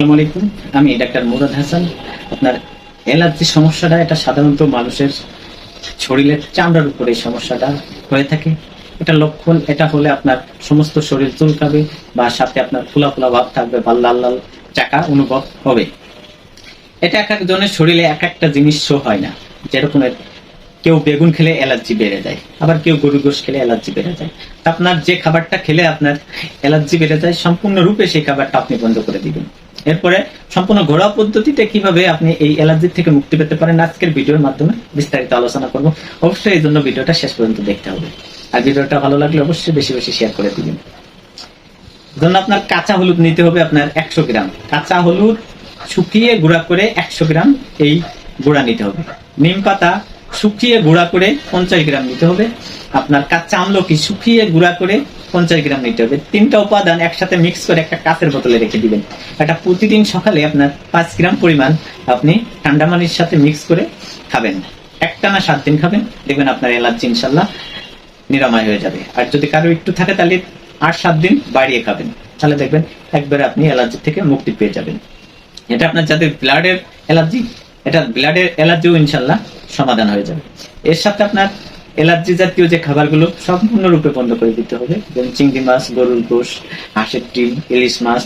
আসসালামু আলাইকুম। আমি ডাক্তার মুরাদ হাসান। আপনার অ্যালার্জি সমস্যাটা, এটা সাধারণত মানুষের শরীরের চামড়ার উপরে সমস্যাটা হয়ে থাকে। এটা লক্ষণ, এটা হলে আপনার সমস্ত শরীর চুলকাবে বা সাথে আপনার ফুলা ফুলা ভাব থাকবে বা লাল লাল চাকা অনুভব হবে। এটা এক একজনের শরীরে এক একটা জিনিস শো হয় না। যেরকম কেউ বেগুন খেলে অ্যালার্জি বেড়ে যায়, আবার কেউ গরু গোশ খেলে অ্যালার্জি বেড়ে যায়। আপনার যে খাবারটা খেলে আপনার অ্যালার্জি বেড়ে যায় সম্পূর্ণ রূপে সেই খাবারটা আপনি বন্ধ করে দিবেন। এরপরে সম্পূর্ণ ঘরোয়া পদ্ধতিতে কীভাবে আপনি এই অ্যালার্জি থেকে মুক্তি পেতে পারেন, আজকের ভিডিওর মাধ্যমে বিস্তারিত আলোচনা করব। অবশ্যই এই জন্য ভিডিওটা শেষ পর্যন্ত দেখতে হবে। আর ভিডিওটা ভালো লাগলে অবশ্যই বেশি বেশি শেয়ার করে দিবেন। জন্য আপনার কাঁচা হলুদ নিতে হবে আপনার একশো গ্রাম। কাঁচা হলুদ শুকিয়ে গুঁড়া করে একশো গ্রাম এই গুঁড়া নিতে হবে। নিম পাতা শুকিয়ে গুঁড়া করে পঞ্চাশ গ্রাম নিতে হবে। আপনার কাঁচা আমলকি শুকিয়ে গুঁড়া করে পঞ্চাশ গ্রাম নিতে হবে। তিনটা উপাদান একসাথে মিক্স করে একটা কাঁচের বোতলে রেখে দিবেন। এটা প্রতিদিন সকালে আপনার পাঁচ গ্রাম পরিমাণ আপনি ঠান্ডা পানির সাথে মিক্স করে খাবেন। একটা না সাত দিন খাবেন। দেখবেন আপনার অ্যালার্জি ইনশাল্লাহ নিরাময় হয়ে যাবে। আর যদি কারও একটু থাকে তাহলে আট সাত দিন বাড়িয়ে খাবেন। তাহলে দেখবেন একবারে আপনি অ্যালার্জি থেকে মুক্তি পেয়ে যাবেন। এটা আপনার যাদের ব্লাডের অ্যালার্জি এটা ব্লাডের অ্যালার্জিও ইনশাল্লাহ সমাধান হয়ে যাবে। এর সাথে আপনার অ্যালার্জি জাতীয় যে খাবারগুলো সম্পূর্ণরূপে বন্ধ করে দিতে হবে। যেমন চিংড়ি মাছ, গরুর গোশ, হাঁসের ডিম, ইলিশ মাছ।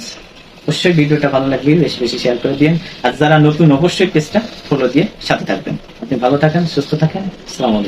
অবশ্যই ভিডিওটা ভালো লাগবে বেশি বেশি শেয়ার করে দিন আর যারা নতুন, অবশ্যই পেজটা ফলো দিয়ে সাথে থাকবেন। আপনি ভালো থাকেন, সুস্থ থাকেন। আলাইকুম।